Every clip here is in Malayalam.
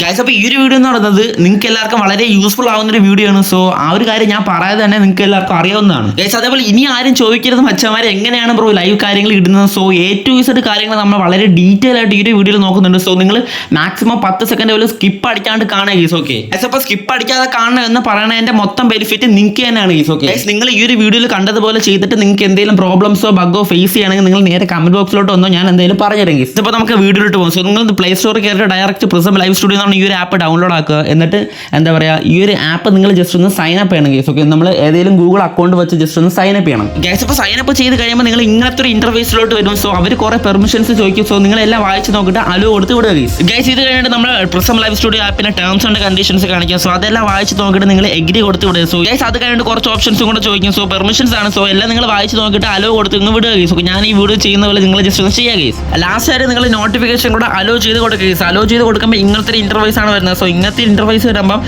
ഗൈസ് അപ്പോൾ ഈ ഒരു വീഡിയോ എന്ന് പറയുന്നത് നിങ്ങൾക്ക് എല്ലാവർക്കും വളരെ യൂസ്ഫുൾ ആവുന്ന ഒരു വീഡിയോ ആണ്. സോ ആ ഒരു കാര്യം ഞാൻ പറയാതെ തന്നെ നിങ്ങൾക്ക് എല്ലാവർക്കും അറിയാവുന്നതാണ്. ഗൈസ് അതേപോലെ ഇനി ആരും ചോദിക്കരുത് മച്ചന്മാരെ എങ്ങനെയാണ് ബ്രോ ലൈവ് കാര്യങ്ങൾ ഇടുന്നത്? സോ എ ടു ഇസഡ് കാര്യങ്ങൾ നമ്മൾ വളരെ ഡീറ്റെയിൽ ആയിട്ട് ഈ ഒരു വീഡിയോയിൽ നോക്കുന്നുണ്ട്. സോ നിങ്ങൾ മാക്സിമം പത്ത് സെക്കൻഡ് പോലും സ്കിപ്പ് അടിക്കാണ്ട് കാണുക ഗൈസ് ഓക്കെ ഗൈസ് അപ്പോൾ സ്കിപ്പ് അടിക്കാതെ കാണണം എന്ന് പറയണതിന്റെ മൊത്തം ബെനിഫിറ്റ് നിങ്ങൾക്ക് തന്നെയാണ് ഗൈസ് ഓക്കെ ഗൈസ് നിങ്ങൾ ഈ ഒരു വീഡിയോയിൽ കണ്ടതുപോലെ ചെയ്തിട്ട് നിങ്ങൾക്ക് എന്തെങ്കിലും പ്രോബ്ലംസോ ബഗ്ഗോ ഫേസ് ചെയ്യണമെങ്കിൽ നിങ്ങൾ നേരെ കമന്റ് ബോക്സിലോട്ട് വന്നോ ഞാൻ എന്തെങ്കിലും പറഞ്ഞുതരാം ഗൈസ് ഇപ്പോൾ നമുക്ക് വീഡിയോയിലോട്ട് പോകും. സോ നിങ്ങൾ പ്ലേ സ്റ്റോറിൽ കയറി ഡയറക്റ്റ് പ്രിസം ലൈവ് സ്റ്റുഡിയോ എന്നാണ് ഈ ഒരു ആപ്പ് ഡൗൺലോഡ് ആക്കുക. എന്നിട്ട് എന്താ പറയുക ഈ ഒരു ആപ്പ് നിങ്ങൾ ജസ്റ്റ് ഒന്ന് സൈൻ അപ്പ് ചെയ്യണം ഗൈസ് ഓക്കെ നമ്മൾ ഏതെങ്കിലും ഗൂഗിൾ അക്കൗണ്ട് വെച്ച് ജസ്റ്റ് ഒന്ന് സൈൻ അപ്പ് ചെയ്യണം. ഗൈസ് ഇപ്പോൾ സൈൻ അപ്പ് ചെയ്ത് കഴിയുമ്പോൾ നിങ്ങൾ ഇങ്ങനത്തെ ഒരു ഇന്റർഫേസിലോട്ട് വരും. സോ അവർ കുറേ പെർമിഷൻസ് ചോദിക്കും. സോ നിങ്ങൾ എല്ലാം വായിച്ച് നോക്കിയിട്ട് അലോ കൊടുത്ത് വിടുക ഗൈസ് ഇത് കഴിഞ്ഞിട്ട് നമ്മൾ പ്രിസം ലൈവ് സ്റ്റുഡിയോ ആപ്പിന്റെ ടേംസ് ആൻഡ് കണ്ടീഷൻസ് കാണിക്കുക സോ അതെല്ലാം വായിച്ച് നോക്കിയിട്ട് നിങ്ങൾ എഗ്രി കൊടുത്ത് വിടുക. സോ ഗൈസ് അത് കഴിഞ്ഞിട്ട് കുറച്ച് ഓപ്ഷൻസും കൂടെ ചോദിക്കും. സോ പെർമിഷൻസ് ആണ്. സോ എല്ലാം നിങ്ങൾ വായിച്ച് നോക്കിയിട്ട് അലോ കൊടുത്ത് ഇങ്ങ് വിടുക ഗൈസ് ഞാൻ ഈ വീഡിയോ ചെയ്യുന്ന പോലെ നിങ്ങൾ ജസ്റ്റ് ഒന്ന് ചെയ്യുക ഗൈസ് ലാസ്റ്റ് ആയിട്ട് നിങ്ങൾ നോട്ടിഫിക്കേഷൻ കൂടെ അലോ ചെയ്ത് കൊടുക്കുക ഗൈസ് അലോ ചെയ്ത് കൊടുക്കുമ്പോൾ ഇങ്ങനത്തെ ഒരു ഇന്റർവൈസ് ആണ് വരുന്നത്. സോ ഇങ്ങനത്തെ ഇന്റർവൈസ് വരുമ്പോൾ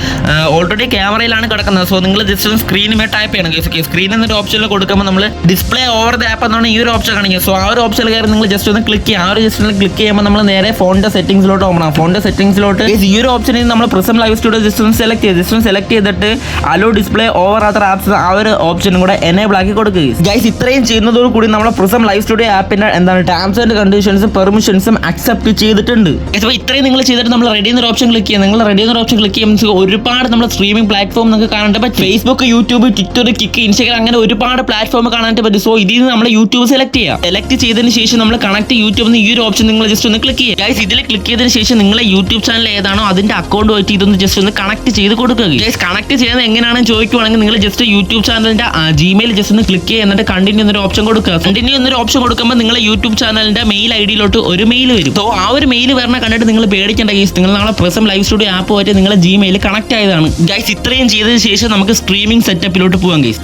ഓൾറെഡി ക്യാമറയിലാണ് കിടക്കുന്നത്. സോ നിങ്ങൾ ജസ്റ്റ് ഒന്ന് സ്ക്രീനുമേ ടൈപ്പ് ചെയ്യണം ഗൈസ് സ്ക്രീൻ എന്നൊരു ഓപ്ഷനിൽ കൊടുക്കുമ്പോൾ നമ്മൾ ഡിസ്പ്ലേ ഓവർ ദ ആപ്പ് എന്നാണ് ഈ ഒരു ഓപ്ഷൻ കാണിക്കുക സോ ആ ഒരു ഓപ്ഷൻ കയറി നിങ്ങൾ ജസ്റ്റ് ഒന്ന് ക്ലിക്ക് ചെയ്യുക. ആ ഒരു ജസ്റ്റ് ഒന്ന് ക്ലിക്ക് ചെയ്യുമ്പോൾ നമ്മൾ നേരെ ഫോണിന്റെ സെറ്റിംഗ്സിലോട്ട് ഓപ്പൺ ആണ് ഫോണിന്റെ സെറ്റിംഗ്സിലോട്ട് ഈ ഒരു ഓപ്ഷനിൽ നമ്മൾ പ്രിസം ലൈവ് സ്റ്റുഡിയോ ജസ്റ്റ് ഒന്ന് സെലക്ട് ചെയ്ത് ജസ്റ്റ് ഒന്ന് സെലക്ട് ചെയ്തിട്ട് allow display over other apps ആ ഒരു ഓപ്ഷനും കൂടെ എനേബിൾ ആക്കി കൊടുക്കുക ഗൈസ് ഇത്രയും ചെയ്യുന്നതോട് കൂടി നമ്മൾ പ്രിസം ലൈവ് സ്റ്റുഡിയോ ആപ്പിന്റെ എന്താണ് ടേംസ് ആൻഡ് കണ്ടീഷൻസും പെർമിഷൻസും അക്സെപ്റ്റ് ചെയ്തിട്ടുണ്ട്. ഇപ്പോൾ ഇത്രയും നിങ്ങൾ ചെയ്തിട്ട് നമ്മൾ റെഡി ഓപ്ഷൻ ക്ലിക്ക് ചെയ്യുക. നിങ്ങൾ റെഡി എന്നൊരു ഓപ്ഷൻ ക്ലിക്ക് ചെയ്യുമ്പോൾ ഒരുപാട് നമ്മുടെ സ്ട്രീമിംഗ് പ്ലാറ്റ്ഫോം നിങ്ങൾക്ക് കാണാൻ പറ്റും Facebook YouTube Twitter Kick Instagram അങ്ങനെ ഒരുപാട് പ്ലാറ്റ്ഫോം കാണാൻ പറ്റും. സോ ഇതിൽ നിന്ന് നമ്മൾ യൂട്യൂബ് സെലക്ട് ചെയ്യാം സെലക്ട് ചെയ്തതിന് ശേഷം നമ്മൾ കണക്ട് യൂട്യൂബ് എന്ന് ഈ ഒരു ഓപ്ഷൻ നിങ്ങൾ ജസ്റ്റ് ഒന്ന് ക്ലിക്ക് ചെയ്യുക. ഗൈസ് ഇതിൽ ക്ലിക്ക് ചെയ്തതിന് ശേഷം നിങ്ങളെ യൂട്യൂബ് ചാനൽ ഏതാണോ അതിന്റെ അക്കൗണ്ട് പറ്റി ഇതൊന്ന് ജസ്റ്റ് ഒന്ന് കണക്ട് ചെയ്ത് കൊടുക്കുക. ഗൈസ് കണക്ട് ചെയ്യുന്നത് എങ്ങനെയാണെന്ന് ചോദിക്കുവാണെങ്കിൽ നിങ്ങൾ ജസ്റ്റ് യൂട്യൂബ് ചാനലിന്റെ ജിമെയിൽ ജസ്റ്റ് ഒന്ന് ക്ലിക്ക് ചെയ്യുക. എന്നിട്ട് കണ്ടിന്യൂ എന്നൊരു ഓപ്ഷൻ കൊടുക്കുക. കണ്ടിന്യൂ എന്നൊരു ഓപ്ഷൻ കൊടുക്കുമ്പോൾ നിങ്ങളെ യൂട്യൂബ് ചാനലിന്റെ മെയിൽ ഐ ഡിയിലോട്ട് ഒരു മെയിൽ വരും. സോ ആ ഒരു മെയിൽ വരണ കണ്ടിട്ട് നിങ്ങൾ പേടിക്കേണ്ട ഗൈസ് നിങ്ങൾ നാളെ പ്രസം ലൈവ് സ്റ്റുഡിയോ ആപ്പ് ആയിട്ട് നിങ്ങളെ ജിമെയിൽ കണക്ട് ആയതാണ്. ഗൈസ് ഇത്രയും ചെയ്തതിന് ശേഷം നമുക്ക് സ്ട്രീമിംഗ് സെറ്റപ്പിലോട്ട് പോകാം ഗൈസ്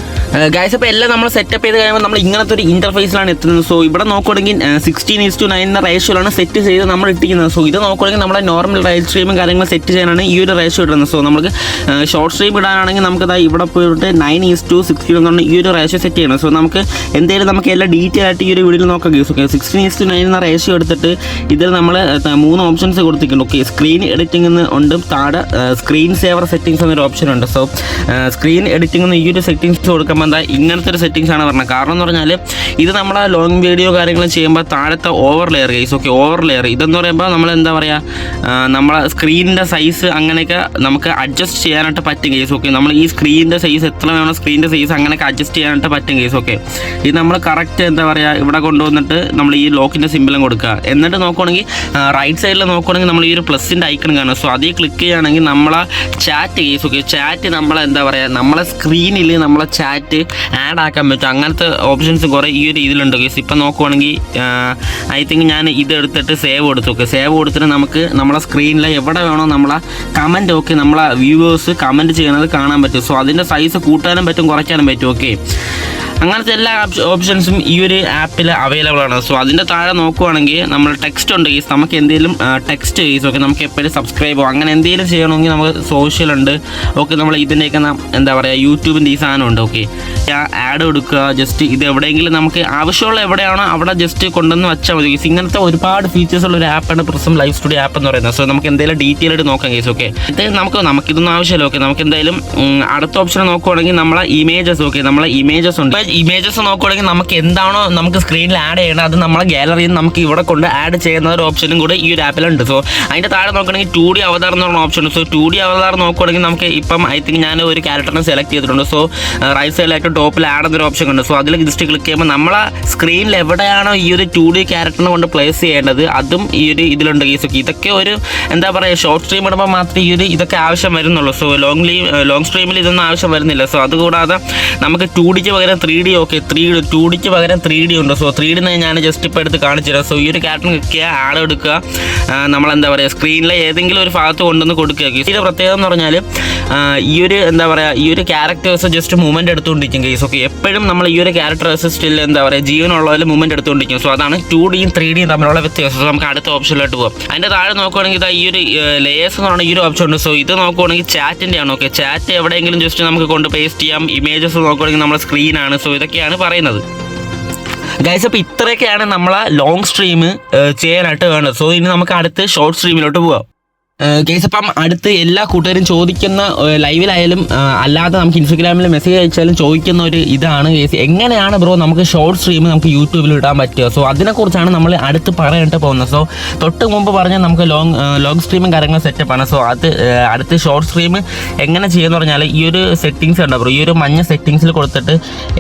ഗൈസ് അപ്പോൾ എല്ലാം നമ്മൾ സെറ്റപ്പ് ചെയ്ത് കഴിയുമ്പോൾ നമ്മൾ ഇങ്ങനത്തെ ഒരു ഇന്റർഫേസിലാണ് എത്തുന്നത്. സോ ഇവിടെ നോക്കുകയാണെങ്കിൽ സിക്സ്റ്റീൻ ഇസ് ടു നയൻ എന്ന റേഷ്യോയിലാണ് സെറ്റ് ചെയ്ത് നമ്മൾ ഇട്ടിരിക്കുന്നത്. സോ ഇത് നോക്കുകയാണെങ്കിൽ നമ്മുടെ നോർമൽ ലൈവ് സ്ട്രീമും കാര്യങ്ങൾ സെറ്റ് ചെയ്യാനാണ് ഈ ഒരു റേഷ്യോ ഇടുന്നത്. സോ നമുക്ക് ഷോർട്ട് സ്ട്രീം ഇടാനാണെങ്കിൽ നമുക്ക് ദാ ഇവിടെ പോയിട്ട് നയൻ ഈസ് ടു സിക്സ്റ്റീൻ എന്നാണ് ഈ ഒരു റേഷ്യോ സെറ്റ് ചെയ്യണം. സോ നമുക്ക് എന്തെങ്കിലും നമുക്ക് എല്ലാം ഡീറ്റെയിൽ ആയിട്ട് ഈ ഒരു വീഡിയോയിൽ നോക്കാം guys okay sixteen is to nine എന്ന റേഷ്യോ എടുത്തിട്ട് ഇതിൽ നമ്മൾ മൂന്ന് ഓപ്ഷൻസ് കൊടുത്തിട്ടുണ്ട്. ഓക്കെ സ്ക്രീൻ എഡിറ്റിംഗ് എന്ന് ഉണ്ട്. താഴെ സ്ക്രീൻ സേവർ സെറ്റിംഗ്സ് എന്നൊരു ഓപ്ഷൻ ഉണ്ട്. സോ സ്ക്രീൻ എഡിറ്റിംഗ് എന്ന് ഈ ഒരു സെറ്റിംഗ്സ് കൊടുക്കുമ്പോൾ എന്താ ഇങ്ങനത്തെ ഒരു സെറ്റിംഗ്സ് ആണ് പറഞ്ഞത്. കാരണം എന്ന് പറഞ്ഞാൽ ഇത് നമ്മൾ ലോങ് വീഡിയോ കാര്യങ്ങൾ ചെയ്യുമ്പോൾ താഴത്തെ over layer guys okay over layer ഇതെന്ന് പറയുമ്പോൾ നമ്മൾ എന്താ പറയുക നമ്മളെ സ്ക്രീനിന്റെ സൈസ് അങ്ങനെയൊക്കെ നമുക്ക് അഡ്ജസ്റ്റ് ചെയ്യാനായിട്ട് പറ്റും കേസ് ഓക്കെ നമ്മൾ ഈ സ്ക്രീനിന്റെ സൈസ് എത്ര വേണം സ്ക്രീനിന്റെ സൈസ് അങ്ങനെയൊക്കെ അഡ്ജസ്റ്റ് ചെയ്യാനായിട്ട് പറ്റും കേസ് ഓക്കെ ഇത് നമ്മൾ കറക്റ്റ് എന്താ പറയുക ഇവിടെ കൊണ്ടുവന്നിട്ട് നമ്മൾ ഈ ലോക്കിന്റെ സിമ്പിളും കൊടുക്കുക. എന്നിട്ട് നോക്കുകയാണെങ്കിൽ റൈറ്റ് സൈഡിൽ നോക്കുകയാണെങ്കിൽ നമ്മൾ ഈ ഒരു പ്ലസിന്റെ ഐക്കൺ കാണും. സോ അതിൽ ക്ലിക്ക് ചെയ്യുകയാണെങ്കിൽ നമ്മളെ ചാറ്റ് കേസ് ഓക്കെ ചാറ്റ് നമ്മളെ എന്താ പറയുക നമ്മളെ സ്ക്രീനിൽ നമ്മളെ ചാറ്റ് ആഡ് ആക്കാൻ പറ്റും. അങ്ങനത്തെ ഓപ്ഷൻസ് കുറേ ഈ ഒരു ഇതിലുണ്ട് കേസ് ഇപ്പം നോക്കുവാണെങ്കിൽ ഐ തിങ്ക് ഞാൻ ഇത് എടുത്തിട്ട് സേവ് കൊടുത്തു. ഓക്കെ സേവ് കൊടുത്തിട്ട് നമുക്ക് നമ്മളെ സ്ക്രീനിൽ എവിടെ വേണോ നമ്മളെ കമന്റ് ഓക്കെ നമ്മളെ വ്യൂവേഴ്സ് കമന്റ് ചെയ്യുന്നത് കാണാൻ പറ്റും. സോ അതിന്റെ സൈസ് കൂട്ടാനും പറ്റും കുറയ്ക്കാനും പറ്റും ഓക്കെ അങ്ങനത്തെ എല്ലാ ഓപ്ഷൻസും ഈ ഒരു ആപ്പിൽ അവൈലബിൾ ആണ്. സോ അതിന്റെ താഴെ നോക്കുവാണെങ്കിൽ നമ്മൾ ടെക്സ്റ്റ് ഉണ്ട്. കേസ് നമുക്ക് എന്തെങ്കിലും ടെക്സ്റ്റ് കേസ് ഓക്കെ നമുക്ക് എപ്പോഴും സബ്സ്ക്രൈബോ അങ്ങനെ എന്തെങ്കിലും ചെയ്യണമെങ്കിൽ നമുക്ക് സോഷ്യൽ ഉണ്ട്. ഓക്കെ നമ്മൾ ഇതിന്റെയൊക്കെ എന്താ പറയുക യൂട്യൂബിന്റെ ഈ സാധനം ഉണ്ട് ഓക്കെ ആഡ് കൊടുക്കുക ജസ്റ്റ് ഇത് എവിടെയെങ്കിലും നമുക്ക് ആവശ്യമുള്ള എവിടെയാണോ അവിടെ ജസ്റ്റ് കൊണ്ടുവന്ന് വെച്ചാൽ മതി. കേസ് ഇങ്ങനത്തെ ഒരുപാട് ഫീച്ചേഴ്സ് ഉള്ള ഒരു ആപ്പാണ് പ്രസം ലൈവ് സ്റ്റുഡിയോ ആപ്പ് എന്ന് പറയുന്നത്. സോ നമുക്ക് എന്തെങ്കിലും ഡീറ്റെയിൽ ആയിട്ട് നോക്കാം കേസ് ഓക്കെ ഇത് നമുക്ക് നമുക്കിതൊന്നും ആവശ്യമില്ല ഓക്കെ നമുക്ക് എന്തായാലും അടുത്ത ഓപ്ഷൻ നോക്കുവാണെങ്കിൽ നമ്മളെ ഇമേജസ് ഓക്കെ നമ്മളെ ഇമേജസ് ഉണ്ട്. ഇമേജസ് നോക്കുവാണെങ്കിൽ നമുക്ക് എന്താണോ നമുക്ക് സ്ക്രീനിൽ ആഡ് ചെയ്യണം അത് നമ്മളെ ഗാലറിയിൽ നിന്ന് നമുക്ക് ഇവിടെ കൊണ്ട് ആഡ് ചെയ്യുന്ന ഒരു ഓപ്ഷനും കൂടെ ഈ ഒരു ആപ്പിലുണ്ട് സോ അതിന്റെ താഴെ നോക്കുകയാണെങ്കിൽ ടു ഡി അവതാർ എന്ന് പറഞ്ഞ option so two D avatar നോക്കുവാണെങ്കിൽ നമുക്ക് ഇപ്പം ഐ തിങ്ക് ഞാൻ ഒരു ക്യാരക്ടറിനെ സെലക്ട് ചെയ്തിട്ടുണ്ട്. സോ റൈറ്റ് സൈഡിലായിട്ട് ടോപ്പിൽ ആഡ് എന്നൊരു ഓപ്ഷൻ ഉണ്ട്. സോ അതിൽ ജസ്റ്റ് ക്ലിക്ക് ചെയ്യുമ്പോൾ നമ്മളെ സ്ക്രീനിൽ എവിടെയാണോ ഈ ഒരു ടു ഡി ക്യാരക്ടറിനെ കൊണ്ട് പ്ലേസ് ചെയ്യേണ്ടത് അതും ഈ ഒരു ഇതിലുണ്ട്. കേസ് ഇതൊക്കെ ഒരു എന്താ പറയുക ഷോർട്ട് സ്ട്രീം ഇടുമ്പോൾ മാത്രമേ ഈ ഒരു ഇതൊക്കെ ആവശ്യം വരുന്നുള്ളൂ. സോ ലോങ് ലീ ലോങ് സ്ട്രീമിൽ ഇതൊന്നും ആവശ്യം വരുന്നില്ല. സോ അതുകൂടാതെ നമുക്ക് ടു ഡിക്ക് പകരം three D okay three D two ഡിക്ക് പകരം ത്രീ ഡി ഉണ്ട്. സോ ത്രീ ഡി ഞാൻ ജസ്റ്റ് ഇപ്പോൾ എടുത്ത് കാണിച്ചു തരാം. സോ ഈ ഒരു ക്യാരക്ടർ കിട്ടിയ ആളെടുക്കുക. നമ്മളെന്താ പറയുക സ്ക്രീനിലെ ഏതെങ്കിലും ഒരു ഭാഗത്ത് കൊണ്ടുവന്ന് കൊടുക്കുക. ഇതിന്റെ പ്രത്യേകത എന്ന് പറഞ്ഞാൽ ഈ ഒരു എന്താ പറയുക ഈ ഒരു ക്യാരക്ടേഴ്സ് ജസ്റ്റ് മൂവ്മെന്റ് എടുത്തുകൊണ്ടിരിക്കും കേസ് ഓക്കെ എപ്പോഴും നമ്മൾ ഈ ഒരു ക്യാരക്ടേഴ്സ് സ്റ്റിൽ എന്താ പറയുക ജീവനുള്ളതിൽ മൂവ്മെന്റ് എടുത്തുകൊണ്ടിരിക്കും. സോ അതാണ് ടു ഡിയും ത്രീ ഡിയും തമ്മിലുള്ള വ്യത്യാസം. നമുക്ക് അടുത്ത ഓപ്ഷനിലോട്ട് പോകാം അതിന്റെ താഴെ നോക്കുവാണെങ്കിൽ ഇതാ ഈ ഒരു ലേയേഴ്സ് എന്ന് പറഞ്ഞ ഈ ഒരു ഓപ്ഷൻ ഉണ്ട്. സോ ഇത് നോക്കുവാണെങ്കിൽ ചാറ്റിന്റെ ആണ് ഓക്കെ ചാറ്റ് എവിടെയെങ്കിലും ജസ്റ്റ് നമുക്ക് കൊണ്ട് പേസ്റ്റ് ചെയ്യാം. ഇമേജസ് നോക്കുവാണെങ്കിൽ നമ്മുടെ സ്ക്രീനാണ് സോ ഇതൊക്കെയാണ് പറയുന്നത്. ഗൈസ് അപ്പോൾ ഇത്രയൊക്കെയാണ് നമ്മളെ ലോങ് സ്ട്രീം ചെയ്യാനായിട്ട് വേണ്ടത്. സോ ഇനി നമുക്ക് അടുത്ത് ഷോർട്ട് സ്ട്രീമിലോട്ട് പോവാം. കേസ് അപ്പം അടുത്ത് എല്ലാ കൂട്ടുകാരും ചോദിക്കുന്ന ലൈവിലായാലും അല്ലാതെ നമുക്ക് ഇൻസ്റ്റഗ്രാമിൽ മെസ്സേജ് അയച്ചാലും ചോദിക്കുന്ന ഒരു ഇതാണ് കേസ്. എങ്ങനെയാണ് ബ്രോ നമുക്ക് ഷോർട്ട് സ്ട്രീം നമുക്ക് യൂട്യൂബിൽ ഇടാൻ പറ്റുക? സോ അതിനെക്കുറിച്ചാണ് നമ്മൾ അടുത്ത് പറയാനായിട്ട് പോകുന്നത്. സോ തൊട്ട് മുമ്പ് പറഞ്ഞാൽ നമുക്ക് ലോങ് ലോങ് സ്ട്രീമും കാര്യങ്ങളും സെറ്റപ്പാണ് സോ അത് അടുത്ത് ഷോർട്ട് സ്ട്രീം എങ്ങനെ ചെയ്യുമെന്ന് പറഞ്ഞാൽ ഈ ഒരു സെറ്റിങ്സ് ഉണ്ട് ബ്രോ ഈ ഒരു മഞ്ഞ സെറ്റിങ്സിൽ കൊടുത്തിട്ട്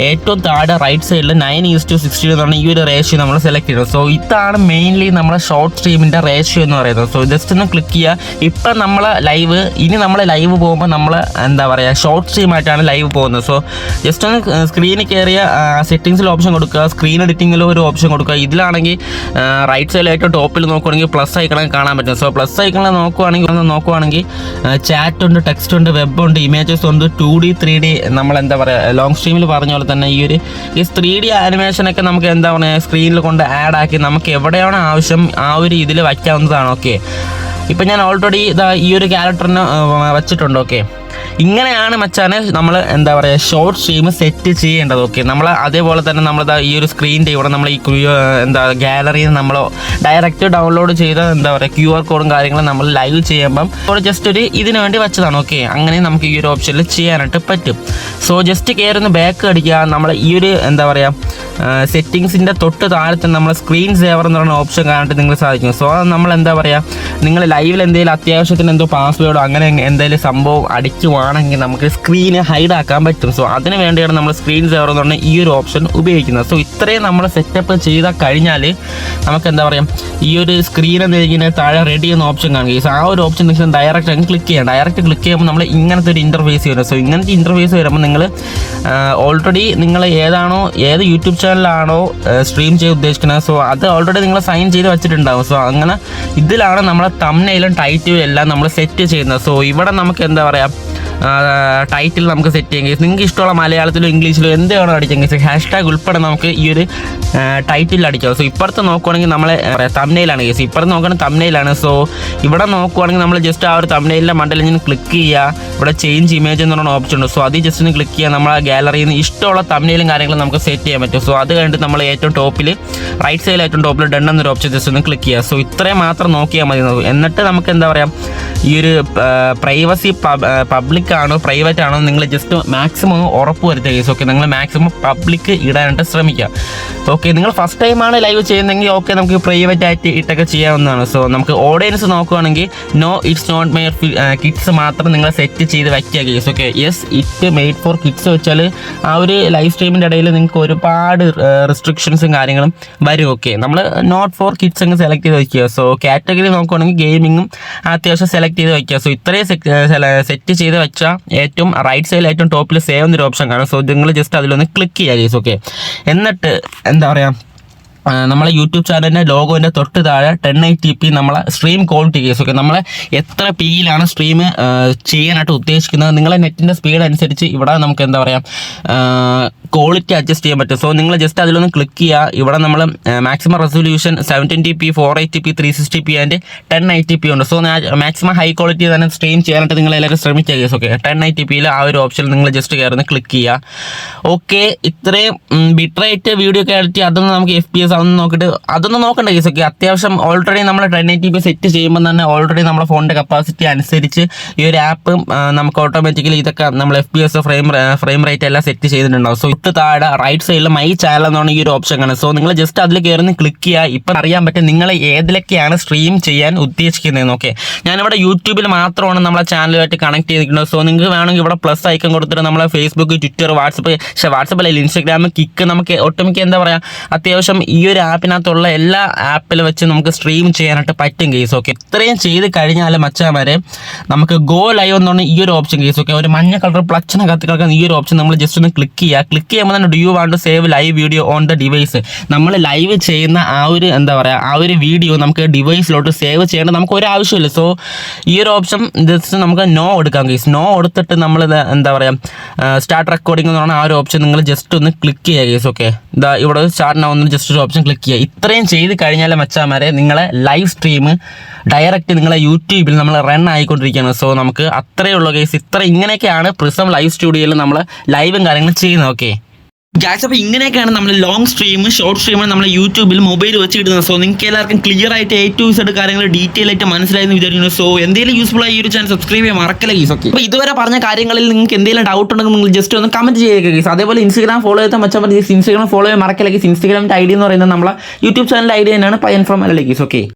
ഏറ്റവും താഴെ റൈറ്റ് സൈഡിൽ നയൻ ഈസ് ടു സിക്സ്റ്റി എന്ന് പറഞ്ഞാൽ ഈ ഒരു റേഷ്യോ നമ്മൾ സെലക്ട് ചെയ്യുന്നത്. സോ ഇതാണ് മെയിൻലി നമ്മുടെ ഷോർട്ട് സ്ട്രീമിന്റെ റേഷ്യോ എന്ന് പറയുന്നത്. സോ ജസ്റ്റ് ഒന്ന് ക്ലിക്ക് ചെയ്യുക. ഇപ്പം നമ്മൾ ലൈവ് ഇനി നമ്മൾ ലൈവ് പോകുമ്പോൾ നമ്മൾ എന്താ പറയുക ഷോർട്ട് സ്ട്രീം ആയിട്ടാണ് ലൈവ് പോകുന്നത്. സോ ജസ്റ്റ് ഒന്ന് സ്ക്രീനിൽ കയറിയ സെറ്റിങ്സിൽ ഓപ്ഷൻ കൊടുക്കുക സ്ക്രീൻ എഡിറ്റിങ്ങിൽ ഒരു ഓപ്ഷൻ കൊടുക്കുക. ഇതിലാണെങ്കിൽ റൈറ്റ് സൈഡിലായിട്ട് ടോപ്പിൽ നോക്കുവാണെങ്കിൽ പ്ലസ് ഐക്കണം കാണാൻ പറ്റും. സോ പ്ലസ് ഐക്കണം നോക്കുവാണെങ്കിൽ ഒന്ന് നോക്കുവാണെങ്കിൽ ചാറ്റ് ഉണ്ട് ടെക്സ്റ്റ് ഉണ്ട് വെബ് ഉണ്ട് ഇമേജസ് ഉണ്ട് ടു ഡി ത്രീ ഡി നമ്മൾ എന്താ പറയുക ലോങ് സ്ട്രീമിൽ പറഞ്ഞ പോലെ തന്നെ ഈ ഒരു ഈ ത്രീ ഡി ആനിമേഷനൊക്കെ നമുക്ക് എന്താ പറയുക സ്ക്രീനിൽ കൊണ്ട് ആഡ് ആക്കി നമുക്ക് എവിടെയാണ് ആവശ്യം ആ ഒരു ഇതിൽ വയ്ക്കാവുന്നതാണ്. ഓക്കെ ഇപ്പം ഞാൻ ഓൾറെഡി ഈ ഒരു ക്യാരക്ടറിന് വെച്ചിട്ടുണ്ട് ഓക്കെ ഇങ്ങനെയാണ് മച്ചാനെ നമ്മൾ എന്താ പറയുക ഷോർട്ട് സ്ട്രീം സെറ്റ് ചെയ്യേണ്ടത് ഓക്കെ നമ്മൾ അതേപോലെ തന്നെ നമ്മൾ ഈ ഒരു സ്ക്രീനിന്റെ ഇവിടെ നമ്മൾ ഈ എന്താ ഗാലറിയിൽ നമ്മൾ ഡയറക്റ്റ് ഡൗൺലോഡ് ചെയ്ത എന്താ പറയുക ക്യു ആർ കോഡും കാര്യങ്ങളും നമ്മൾ ലൈവ് ചെയ്യുമ്പം ഇപ്പോൾ ജസ്റ്റ് ഒരു ഇതിന് വേണ്ടി വെച്ചതാണ് ഓക്കെ അങ്ങനെ നമുക്ക് ഈ ഒരു ഓപ്ഷനിൽ ചെയ്യാനായിട്ട് പറ്റും. സോ ജസ്റ്റ് കയറുന്ന ബാക്ക് അടിക്കുക. നമ്മൾ ഈ ഒരു എന്താ പറയുക സെറ്റിങ്സിന്റെ തൊട്ട് താഴത്ത് നമ്മൾ സ്ക്രീൻ സേവർ എന്ന് പറയുന്ന ഓപ്ഷൻ കാണാനായിട്ട് നിങ്ങൾ സാധിക്കും. സോ അത് നമ്മൾ എന്താ പറയുക നിങ്ങൾ ലൈവിൽ എന്തെങ്കിലും അത്യാവശ്യത്തിന് എന്തോ പാസ്വേഡോ അങ്ങനെ എന്തെങ്കിലും സംഭവം അടിക്കുവാണെങ്കിൽ നമുക്ക് സ്ക്രീന് ഹൈഡ് ആക്കാൻ പറ്റും. സോ അതിന് വേണ്ടിയാണ് നമ്മൾ സ്ക്രീൻ സേവർ എന്ന് പറഞ്ഞാൽ ഈ ഒരു ഓപ്ഷൻ ഉപയോഗിക്കുന്നത്. സോ ഇത്രയും നമ്മൾ സെറ്റപ്പ് ചെയ്ത കഴിഞ്ഞാൽ നമുക്ക് എന്താ പറയുക ഈ ഒരു സ്ക്രീൻ എന്തെങ്കിലും താഴെ റെഡി എന്ന ഓപ്ഷൻ കാണുക സോ ആ ഒരു ഓപ്ഷൻ നിങ്ങൾ ഡയറക്റ്റ് അങ്ങ് ക്ലിക്ക് ചെയ്യാം. ഡയറക്റ്റ് ക്ലിക്ക് ചെയ്യുമ്പോൾ നമ്മൾ ഇങ്ങനത്തെ ഒരു ഇന്റർഫേസ് വരും. സോ ഇങ്ങനത്തെ ഇന്റർഫേസ് വരുമ്പോൾ നിങ്ങൾ ഓൾറെഡി നിങ്ങൾ ഏതാണോ ഏത് യൂട്യൂബ് ചാനലാണോ സ്ട്രീം ചെയ്യാൻ ഉദ്ദേശിക്കുന്നത് സോ അത് ഓൾറെഡി നിങ്ങൾ സൈൻ ചെയ്ത് വെച്ചിട്ടുണ്ടാവും. സോ അങ്ങനെ ഇതിലാണ് നമ്മളെ തമ്മനയിലും ടൈറ്റിലും എല്ലാം നമ്മൾ സെറ്റ് ചെയ്യുന്നത്. സോ ഇവിടെ നമുക്ക് എന്താ പറയുക ടൈറ്റിൽ നമുക്ക് സെറ്റ് ചെയ്യാം. കേസ് നിങ്ങൾക്ക് ഇഷ്ടമുള്ള മലയാളത്തിലോ ഇംഗ്ലീഷിലോ എന്ത് വേണോ അടിച്ചെങ്കിൽ ഹാഷ്ടാഗ് ഉൾപ്പെടെ നമുക്ക് ഈ ഒരു ടൈറ്റിൽ അടിക്കാം സോ ഇപ്പുറത്ത് നോക്കുവാണെങ്കിൽ നമ്മളെ തമ്നയിലാണ് കേസ്. ഇപ്പുറത്ത് നോക്കുകയാണെങ്കിൽ തമ്നയിലാണ് സോ ഇവിടെ നോക്കുവാണെങ്കിൽ നമ്മൾ ജസ്റ്റ് ആ ഒരു തമ്നയിലിന്റെ മണ്ടലിൽ ക്ലിക്ക് ചെയ്യുക. ഇവിടെ ചേഞ്ച് ഇമേജ് എന്ന് പറഞ്ഞ ഓപ്ഷൻ ഉണ്ട്. സോ അതിൽ ജസ്റ്റ് ഒന്ന് ക്ലിക്ക് ചെയ്യുക. നമ്മൾ ആ ഗാലറിയിൽ നിന്ന് ഇഷ്ടമുള്ള തമ്നയിലും കാര്യങ്ങളും നമുക്ക് സെറ്റ് ചെയ്യാൻ പറ്റും. സോ അത് കഴിഞ്ഞിട്ട് നമ്മൾ ഏറ്റവും ടോപ്പിൽ റൈറ്റ് സൈഡിൽ ഏറ്റവും ടോപ്പിൽ ഡൺ എന്നൊരു ഓപ്ഷൻ ജസ്റ്റ് ഒന്ന് ക്ലിക്ക് ചെയ്യുക. സോ ഇത്രയും മാത്രം നോക്കിയാൽ മതി. എന്നിട്ട് നമുക്ക് എന്താ പറയുക ഈ ഒരു പ്രൈവസി പബ്ലിക് ആണോ പ്രൈവറ്റ് ആണോ നിങ്ങൾ ജസ്റ്റ് മാക്സിമം ഉറപ്പ് വരുത്തുക. ഓക്കെ നിങ്ങൾ മാക്സിമം പബ്ലിക് ഇടാനായിട്ട് ശ്രമിക്കുക. ഓക്കെ നിങ്ങൾ ഫസ്റ്റ് ടൈമാണ് ലൈവ് ചെയ്യുന്നതെങ്കിൽ ഓക്കെ നമുക്ക് പ്രൈവറ്റ് ആയിട്ട് ഇട്ടൊക്കെ ചെയ്യാവുന്നതാണ്. സോ നമുക്ക് ഓഡിയൻസ് നോക്കുകയാണെങ്കിൽ no it's not made kids മാത്രം നിങ്ങൾ സെറ്റ് ചെയ്ത് വയ്ക്കുക guys okay yes it made for kids വെച്ചാൽ ആ ഒരു ലൈവ് സ്ട്രീമിന്റെ ഇടയിൽ നിങ്ങൾക്ക് ഒരുപാട് റെസ്ട്രിക്ഷൻസും കാര്യങ്ങളും വരും ഓക്കെ നമ്മൾ നോട്ട് ഫോർ കിഡ്സ് അങ്ങ് സെലക്ട് ചെയ്ത് വയ്ക്കുക. സോ കാറ്റഗറി നോക്കുകയാണെങ്കിൽ ഗെയിമിങ്ങും അത്യാവശ്യം സെലക്ട് ചെയ്ത് വയ്ക്കുക. സോ ഇത്രയും സെറ്റ് ചെയ്ത് വെച്ചാൽ ഏറ്റവും റൈറ്റ് സൈഡിൽ ഏറ്റവും ടോപ്പിൽ സേവ് എന്നൊരു ഓപ്ഷൻ കാണും. സോ നിങ്ങൾ ജസ്റ്റ് അതിലൊന്ന് ക്ലിക്ക് ചെയ്യുക കേസ് ഓക്കെ എന്നിട്ട് എന്താ പറയുക നമ്മളെ യൂട്യൂബ് ചാനലിന്റെ ലോഗോന്റെ തൊട്ട് താഴെ ടെൻ ടി പി നമ്മളെ സ്ട്രീം ക്വാളിറ്റി കേസ് ഒക്കെ. നമ്മളെ എത്ര പിയിലാണ് സ്ട്രീം ചെയ്യാനായിട്ട് ഉദ്ദേശിക്കുന്നത്. നിങ്ങളെ നെറ്റിന്റെ സ്പീഡ് അനുസരിച്ച് ഇവിടെ നമുക്ക് എന്താ പറയുക ക്വാളിറ്റി അഡ്ജസ്റ്റ് ചെയ്യാൻ പറ്റും. സോ നിങ്ങൾ ജസ്റ്റ് അതിലൊന്ന് ക്ലിക്ക് ചെയ്യുക ഇവിടെ നമ്മൾ maximum resolution seven twenty P four eighty P three sixty P and ten T P ഉണ്ട്. സോ മാക്സിമം ഹൈ ക്വാളിറ്റി തന്നെ സ്ട്രീം ചെയ്യാനായിട്ട് നിങ്ങൾ എല്ലാവരും ശ്രമിക്കുക കേസ് ഓക്കെ ടെൻ ടി പിയിൽ ആ ഒരു ഓപ്ഷൻ നിങ്ങൾ ജസ്റ്റ് കയറുന്ന ക്ലിക്ക് ചെയ്യുക ഓക്കെ ഇത്രയും ബിട്രേറ്റ് വീഡിയോ ക്വാളിറ്റി അതൊന്നും നമുക്ക് എഫ് പി എസ് അതൊന്നും നോക്കിയിട്ട് അതൊന്നും നോക്കണ്ട കേസ് ഓക്കെ അത്യാവശ്യം ഓൾറെഡി നമ്മൾ ടെൻ ടി പി സെറ്റ് ചെയ്യുമ്പോൾ തന്നെ ഓൾറെഡി നമ്മുടെ ഫോണിന്റെ കപ്പാസിറ്റി അനുസരിച്ച് ഈ ഒരു ആപ്പ് നമുക്ക് ഓട്ടോമാറ്റിക്കലി ഇതൊക്കെ നമ്മൾ F P S frame frame rate എല്ലാം സെറ്റ് ചെയ്തിട്ടുണ്ടാവും. സോ ഇട്ട് താഴെ റൈറ്റ് സൈഡിൽ മൈ ചാനൽ എന്നാണ് ഈ ഒരു ഓപ്ഷൻ കാണുന്നത്. സോ നിങ്ങൾ ജസ്റ്റ് അതിൽ കയറുന്ന ക്ലിക്ക് ചെയ്യുക. ഇപ്പം അറിയാൻ പറ്റും നിങ്ങൾ ഏതിലൊക്കെയാണ് സ്ട്രീം ചെയ്യാൻ ഉദ്ദേശിക്കുന്നതെന്ന്. ഓക്കെ ഞാനിവിടെ യൂട്യൂബിൽ മാത്രമാണ് നമ്മളെ ചാനലുമായിട്ട് കണക്ട് ചെയ്തിരിക്കുന്നത്. സോ നിങ്ങൾക്ക് വേണമെങ്കിൽ ഇവിടെ പ്ലസ് ഐക്കൺ കൊടുത്തിട്ട് നമ്മളെ ഫേസ്ബുക്ക് ട്വിറ്റർ വാട്സപ്പ് പക്ഷേ അല്ലെങ്കിൽ ഇൻസ്റ്റാഗ്രാം കിക്ക് നമുക്ക് ഒട്ടുമിക്ക എന്താ പറയുക അത്യാവശ്യം ഈ ഒരു ആപ്പിനകത്തുള്ള എല്ലാ ആപ്പിൽ വെച്ച് നമുക്ക് സ്ട്രീം ചെയ്യാനായിട്ട് പറ്റും കേസ് ഓക്കെ ഇത്രയും ചെയ്ത് കഴിഞ്ഞാൽ മച്ചാമാരെ നമുക്ക് ഗോ ലൈവ് എന്ന് പറഞ്ഞ ഈ ഒരു ഓപ്ഷൻ കേസ് ഓക്കെ ഒരു മഞ്ഞ കളർ പ്ലച്ചിനകത്ത് കിടക്കുന്ന ഈ ഒരു ഓപ്ഷൻ നമ്മൾ ജസ്റ്റ് ഒന്ന് ക്ലിക്ക് ചെയ്യുക. ക്ലിക്ക് ചെയ്യുമ്പോൾ തന്നെ do you want to save live video on the device നമ്മൾ ലൈവ് ചെയ്യുന്ന ആ ഒരു എന്താ പറയുക ആ ഒരു വീഡിയോ നമുക്ക് ഡിവൈസിലോട്ട് സേവ് ചെയ്യേണ്ട നമുക്ക് ഒരു ആവശ്യമില്ല സോ ഈ ഒരു ഓപ്ഷൻ ജസ്റ്റ് നമുക്ക് നോ കൊടുക്കാം കേസ് നോ കൊടുത്തിട്ട് നമ്മൾ എന്താ പറയുക സ്റ്റാർട്ട് റെക്കോർഡിംഗ് എന്ന് പറഞ്ഞാൽ ആ ഒരു ഓപ്ഷൻ നിങ്ങൾ ജസ്റ്റ് ഒന്ന് ക്ലിക്ക് ചെയ്യുക കേസ് ഓക്കെ ഇതാ ഇവിടെ സ്റ്റാർട്ട് ആവുന്ന ജസ്റ്റ് ഒരു ഓപ്ഷൻ ക്ലിക്ക് ചെയ്യുക. ഇത്രയും ചെയ്ത് കഴിഞ്ഞാൽ മച്ചാമാരെ നിങ്ങളെ ലൈവ് സ്ട്രീം ഡയറക്റ്റ് നിങ്ങളെ യൂട്യൂബിൽ നമ്മൾ റൺ ആയിക്കൊണ്ടിരിക്കുകയാണ്. സോ നമുക്ക് അത്രയുള്ള കേസ് ഇത്ര ഇങ്ങനെയൊക്കെയാണ് പ്രിസം ലൈവ് സ്റ്റുഡിയോയിൽ നമ്മൾ ലൈവും കാര്യങ്ങളും ചെയ്യുന്നത് ഓക്കെ ഗാസ് അപ്പോൾ ഇങ്ങനെയൊക്കെയാണ് നമ്മൾ ലോങ് സ്ട്രീം ഷോർട്ട് സ്ട്രീം നമ്മൾ യൂട്യൂബിൽ മൊബൈൽ വെച്ച് ഇടുന്നത് സോ നിങ്ങൾക്ക് എല്ലാവർക്കും ക്ലിയർ ആയിട്ട് എ ടു സെഡ് കാര്യങ്ങൾ ഡീറ്റെയിൽ ആയിട്ട് മനസ്സിലായെന്ന് വിചാരിക്കുന്നു. സോ എന്തെങ്കിലും യൂസ്ഫുൾ ആയി ഒരു ചാനൽ സബ്സ്ക്രൈബ് ചെയ്യാൻ മറക്കല ഗീസ് ഓക്കെ അപ്പോൾ ഇതുവരെ പറഞ്ഞ കാര്യങ്ങളിൽ നിങ്ങൾക്ക് എന്തെങ്കിലും ഡൗട്ട് ഉണ്ടെങ്കിൽ നിങ്ങൾ ജസ്റ്റ് ഒന്ന് കമന്റ് ചെയ്യുക ഗീസ് അതേപോലെ ഇൻസ്റ്റാഗ്രാം ഫോളോ ചെയ്താൽ മച്ചാൽ മതി ഇൻസ്റ്റാഗ്രാം ഫോളോ ചെയ്യാൻ മറക്കല ഗീസ് ഇൻസ്റ്റാഗ്രാമിന്റെ ഐഡിയെന്ന് പറയുന്നത് നമ്മളെ യൂട്യൂബ് ചാനലിന്റെ ഐഡിയ തന്നെയാണ് പയൻ ഫ്രം അല്ല ഗീസ് ഓക്കെ